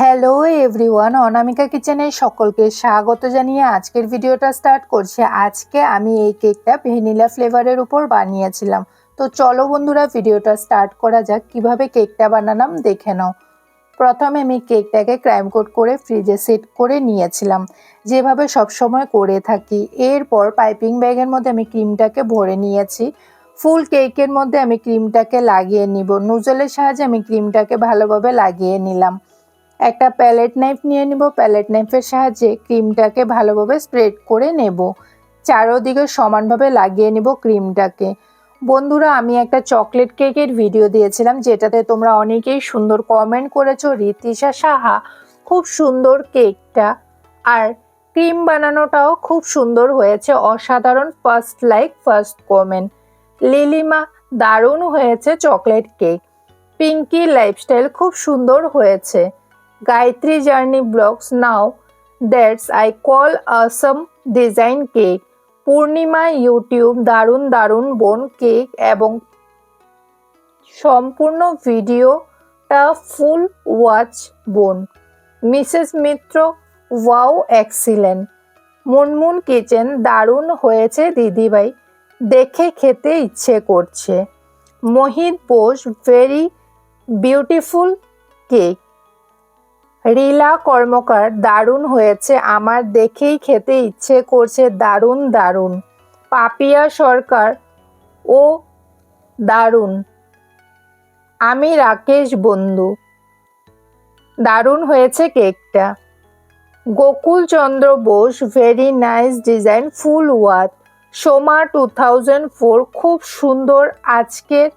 Hello everyone অনামিকা কিচেনে সকলকে স্বাগত জানিয়ে আজকের ভিডিওটা স্টার্ট করছি। আজকে আমি এই কেকটা ভ্যানিলা ফ্লেভারের উপর বানিয়েছিলাম। তো চলো বন্ধুরা, ভিডিওটা স্টার্ট করা যাক। কীভাবে কেকটা বানালাম দেখে নাও। প্রথমে আমি কেকটাকে ক্রাইম কোট করে ফ্রিজে সেট করে নিয়েছিলাম। যেভাবে সবসময় করে থাকি। এরপর পাইপিং ব্যাগের মধ্যে আমি ক্রিমটাকে ভরে নিয়েছি। ফুল কেকের মধ্যে আমি ক্রিমটাকে লাগিয়ে নিব। নুজলের সাহায্যে আমি ক্রিমটাকে ভালোভাবে লাগিয়ে নিলাম। একটা প্যালেট নাইফ নিয়ে নিব। প্যালেট নাইফের সাহায্যে ক্রিমটাকে ভালোভাবে স্প্রেড করে নেব। চারোদিকে সমানভাবে লাগিয়ে নিব ক্রিমটাকে। বন্ধুরা, আমি একটা চকলেট কেকের ভিডিও দিয়েছিলাম, যেটাতে তোমরা অনেকেই সুন্দর কমেন্ট করেছ, রীতিশা সাহা, খুব সুন্দর কেকটা। আর ক্রিম বানানোটাও খুব সুন্দর হয়েছে, অসাধারণ first like first comment Lilima, দারুণ হয়েছে চকলেট কেক। পিঙ্কি লাইফস্টাইল খুব সুন্দর হয়েছে। Gayatri journey blogs now that's I call Assam design cake Purnima YouTube দারুণ দারুণ বোন কেক এবং সম্পূর্ণ ভিডিওটা ফুল ওয়াচ বোন Mrs Mitra wow excellent Munmun kitchen দারুণ হয়েছে দিদিভাই দেখে খেতে ইচ্ছে করছে। Mohit Bose very beautiful cake Rila Karmakar দারুণ হয়েছে, আমার দেখেই খেতে ইচ্ছে করছে দারুণ দারুণ। পাপিয়া সরকার, ও দারুণ। আমি রাকেশ বন্ধু। দারুণ হয়েছে কেকটা। Gokul Chandra Bose very nice design full watch Soma two thousand four খুব সুন্দর আজকের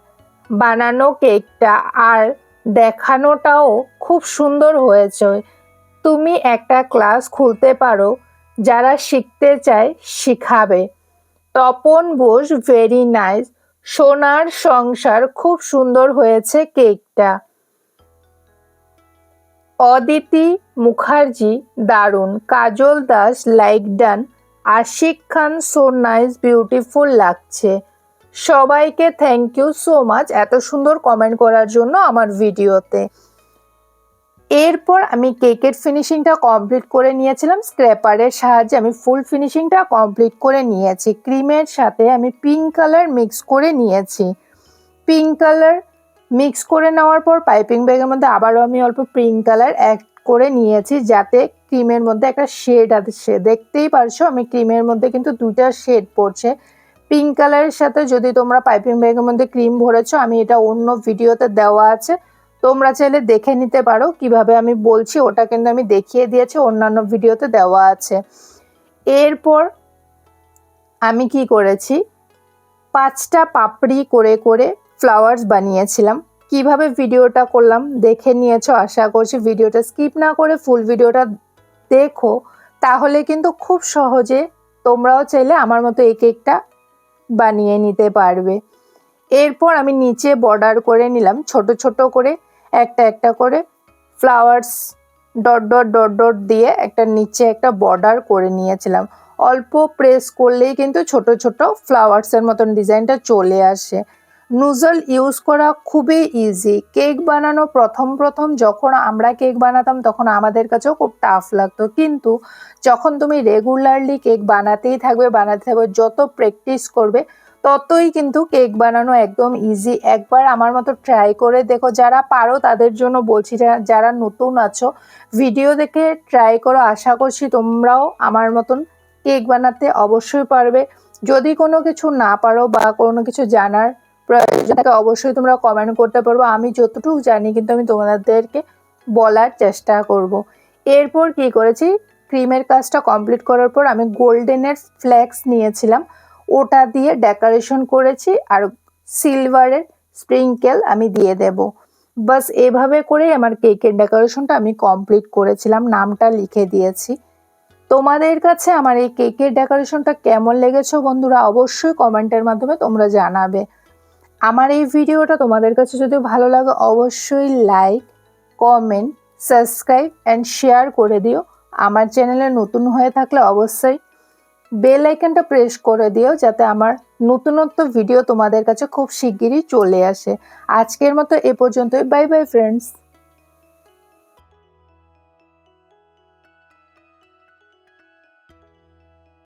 বানানো কেকটা। আর দেখানোটাও খুব সুন্দর হয়েছে। তুমি একটা ক্লাস খুলতে পারো, যারা শিখতে চায় শিখাবে। তপন বোস ভেরি নাইস সোনার সংসার, খুব সুন্দর হয়েছে কেকটা। অদিতি মুখার্জি, দারুণ। Kajal Das like done Ashik Khan so nice beautiful লাগছে। সবাইকে থ্যাংক ইউ সো মাচ এত সুন্দর কমেন্ট করার জন্য আমার ভিডিওতে। এরপর আমি কেকের ফিনিশিংটা কমপ্লিট করে নিয়েছিলাম স্ক্র্যাপারের সাহায্যে আমি ফুল ফিনিশিংটা কমপ্লিট করে নিয়েছি। ক্রিমের সাথে আমি পিঙ্ক কালার মিক্স করে নিয়েছি। পিঙ্ক কালার মিক্স করে নেওয়ার পর পাইপিং ব্যাগের মধ্যে আবারও আমি অল্প পিঙ্ক কালার অ্যাড করে নিয়েছি, যাতে ক্রিমের মধ্যে একটা শেড আছে দেখতেই পারছ আমি ক্রিমের মধ্যে কিন্তু দুইটা শেড পড়ছে। পিঙ্ক কালারের সাথে যদি তোমরা পাইপিং ব্যাগের মধ্যে ক্রিম ভরেছো, আমি এটা অন্য ভিডিওতে দেওয়া আছে। তোমরা চাইলে দেখে নিতে পারো কীভাবে আমি বলছি, ওটা কিন্তু আমি দেখিয়ে দিয়েছি, অন্যান্য ভিডিওতে দেওয়া আছে। এরপর আমি কি করেছি? পাঁচটা পাপড়ি করে করে ফ্লাওয়ার্স বানিয়েছিলাম। কীভাবে ভিডিওটা করলাম দেখে নিয়েছো, আশা করছি ভিডিওটা স্কিপ না করে ফুল ভিডিওটা দেখো। তাহলে কিন্তু খুব সহজে তোমরাও চাইলে আমার মতো এই কেকটা বানিয়ে নিতে পারবে। এরপর আমি নিচে বর্ডার করে নিলাম, ছোট ছোট করে, একটা একটা করে flowers dot dot dot dot দিয়ে একটা নিচে একটা বর্ডার করে নিয়েছিলাম। অল্প প্রেস করলেই কিন্তু ছোট ছোট ফ্লাওয়ার্সের মতন ডিজাইনটা চলে আসে। নুজল ইউজ করা খুবই ইজি কেক বানানো প্রথম প্রথম যখন আমরা কেক বানাতাম তখন আমাদের কাছেও খুব টাফ লাগতো। কিন্তু যখন তুমি রেগুলারলি কেক বানাতেই থাকবে, বানাতে থাকবে, যত প্র্যাকটিস করবে, ততই কিন্তু কেক বানানো একদম ইজি একবার আমার মতো ট্রাই করে দেখো, যারা পারো তাদের জন্য বলছি, যারা নতুন আছো ভিডিও দেখে ট্রাই করো। আশা করছি তোমরাও আমার মতন কেক বানাতে অবশ্যই পারবে। যদি কোনো কিছু না পারো বা কোনো কিছু জানার প্রয়োজন থাকে অবশ্যই তোমরা কমেন্ট করতে পারব। আমি যতটুকু জানি কিন্তু আমি তোমাদেরকে বলার চেষ্টা করব। এরপর কি করেছি? ক্রিমের কাজটা কমপ্লিট করার পর আমি গোল্ডেনের ফ্ল্যাক্স নিয়েছিলাম। ওটা দিয়ে ডেকোরেশন করেছি আর সিলভারের স্প্রিঙ্কেল আমি দিয়ে দেব। বাস এভাবে করেই আমার কেকের ডেকোরেশনটা আমি কমপ্লিট করেছিলাম, নামটা লিখে দিয়েছি। তোমাদের কাছে আমার এই কেকের ডেকোরেশনটা কেমন লেগেছে বন্ধুরা, অবশ্যই কমেন্টের মাধ্যমে তোমরা জানাবে। আমার এই ভিডিওটা তোমাদের কাছে যদি ভালো লাগে, অবশ্যই like comment subscribe and share করে দিও। আমার চ্যানেলে নতুন হয়ে থাকলে অবশ্যই বেল আইকনটা প্রেস করে দিও, যাতে আমার নতুনত্ব ভিডিও তোমাদের কাছে খুব শিগগিরই চলে আসে। আজকের মতো এ পর্যন্তই। Bye bye friends